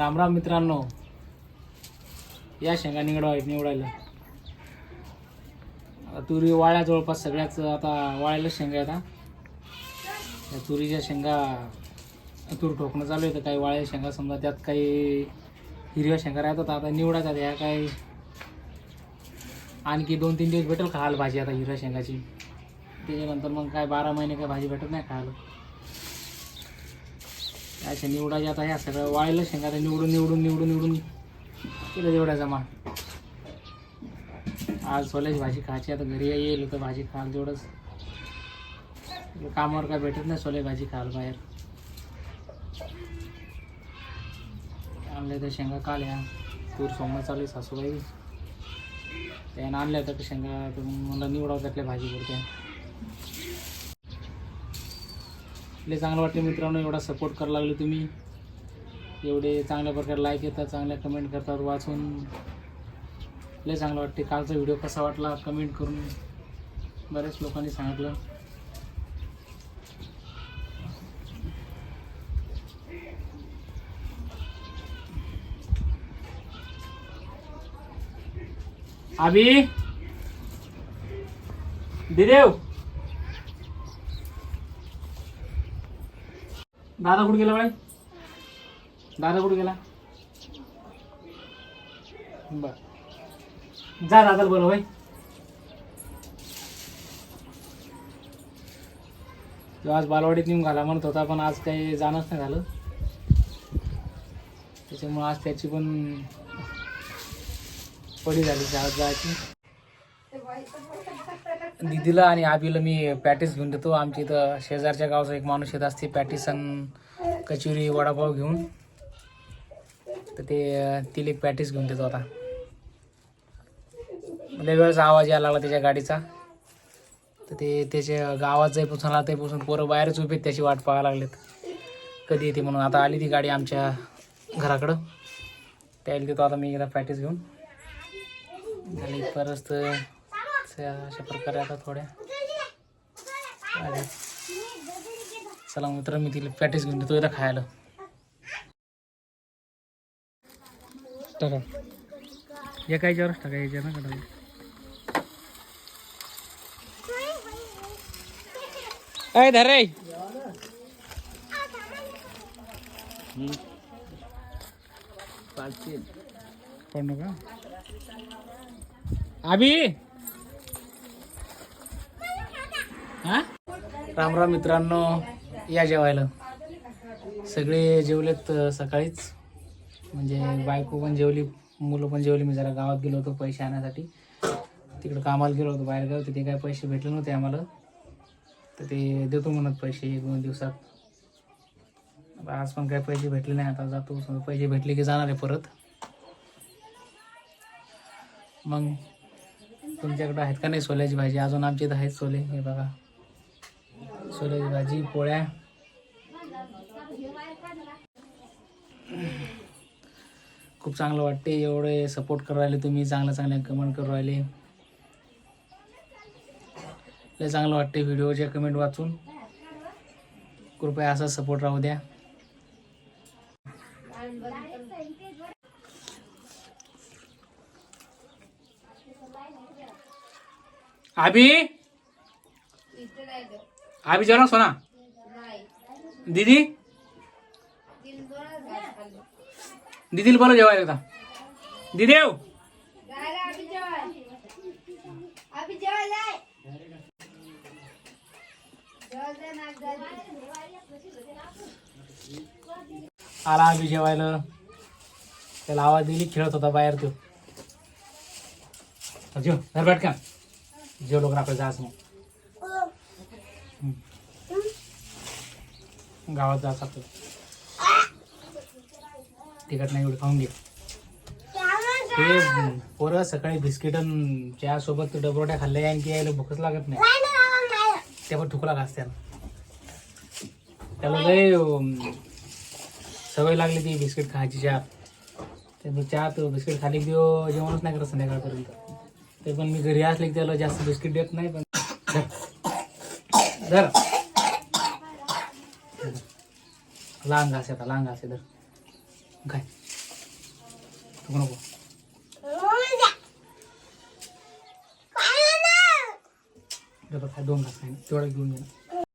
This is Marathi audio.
रामराम मित्रांनो. या शेंगा निवडा निवडायला. आता तुरी वाळ्या जवळपास सगळ्याच आता वाळ्याला शेंगा आहेत हा. या तुरीच्या शेंगा तूर ठोकणं चालू आहे तर काही वाळ्या शेंगा समजा त्यात काही हिरव्या शेंगा राहतात आता निवडायच्या ह्या काही आणखी दोन तीन दिवस भेटेल खायला भाजी आता हिरव्या शेंगाची. त्याच्यानंतर मग काय बारा महिने काय भाजी भेटत नाही खायला. अशा निवडायचे आता ह्या सगळं वाळलं शेंगा निवडून निवडून निवडून निवडून केलं तेवढ्या जमा. आज सोल्याची भाजी खायची आता घरी येईल तर भाजी खाल तेवढंच. कामावर काय भेटत नाही सोले भाजी खायला बाहेर. आणल्या तर शेंगा काल्या तूर सोमवार चालू आहे सासूबाई. त्यानं आणल्या तर शेंगा तर मला निवडावं त्यातल्या भाजी करते लय चांगलं वाटते मित्रांनो एवढा सपोर्ट करायला लागले तुम्ही. एवढे चांगल्या प्रकारे लाईक येतात चांगल्या कमेंट करतात वाचून. लय चांगलं वाटते. कालचा व्हिडिओ कसा वाटला कमेंट करून बऱ्याच लोकांनी सांगितलं. आबी दिदेव! दादा कुठे गेला बाई? दादा कुठे गेला? बर. जा दादा बोला बाई तो आज बालवाडीत नेऊन घाला म्हणत होता पण आज काही जाणंच नाही झालं. त्याच्यामुळे आज त्याची पण पडी झाली आज जायची दिदीला आणि आबीला मी पॅटीस घेऊन देतो. आमच्या इथं शेजारच्या गावचा एक माणूस येत असते पॅटीस आणि कचोरी वडापाव घेऊन. तर ते तिला एक पॅटीस घेऊन देतो आता. लय वेळचा आवाज यायला लागला त्याच्या गाडीचा. तर ते त्याच्या गावात जाईपासून आला तेपासून पोरं बाहेरच उभे आहेत, त्याची वाट पाहायला लागलेत. कधी येते म्हणून. आता आली ती गाडी आमच्या घराकडं. त्याला देतो आता मी एकदा पॅटीस घेऊन. आणि परत अशा प्रकारे आता थोड्या. चला मित्र मी तिला पॅटीस घेऊन देतो एकदा खायला टाका एका याच्यावरच टाका याच्या ना काढा अय धर पडू का आबी हा? राम राम मित्रांनो या जेवायला. सगळे जेवलेत सकाळीच. म्हणजे बायको पण जेवली मुलं पण जेवली. मी जरा गावात गेलो होतो पैसे आणण्यासाठी तिकडं कामाला गेलो होतो बाहेर तिथे काय पैसे भेटले नव्हते आम्हाला. तर ते देतो म्हणत पैसे एक दोन दिवसात. आज पण काय पैसे भेटले नाही. आता जातो. समजा पैसे भेटले की जाणार आहे परत. मग तुमच्याकडे आहेत का नाही सोल्याची भाजी? अजून आमच्या इथं आहेत सोले. हे बघा. सोल्याची भाजी पोळ्या. खूप चांगलं वाटते एवढे सपोर्ट करू राहिले तुम्ही चांगल्या चांगल्या कमेंट करू राहिले. लय चांगलं वाटते व्हिडिओच्या कमेंट वाचून. कृपया असा सपोर्ट राहू द्या. आबी आबी जेवण सोना. दीदी? दीदीला बोला जेवायला आता दीदेव? आला आम्ही जेवायला. त्याला आवाज दिली खेळत होता बाहेर तो. जेव घर बैठ का जेव लोक आपल्याला जायचं मग हम्म. गावात जात आपलं तिकट नाही एवढं खाऊन घे. ते पोरं सकाळी बिस्किट आणि चहा सोबत डबरोट्या खाल्ल्या आणखी यायला भूकच लागत नाही. ते पण ठुकला घास त्याला. त्याला लय सवय लागली ती बिस्किट खायची चहा. ते चहा तो बिस्किट खाली देऊ जेवणच नाही करत संध्याकाळपर्यंत. ते पण मी घरी असले की त्याला जास्त बिस्किट देत नाही पण धर. लहान घास येतात लहान घास येतात काय तू नको. डबल काय दोन घास नाही तेवढा घेऊन घे.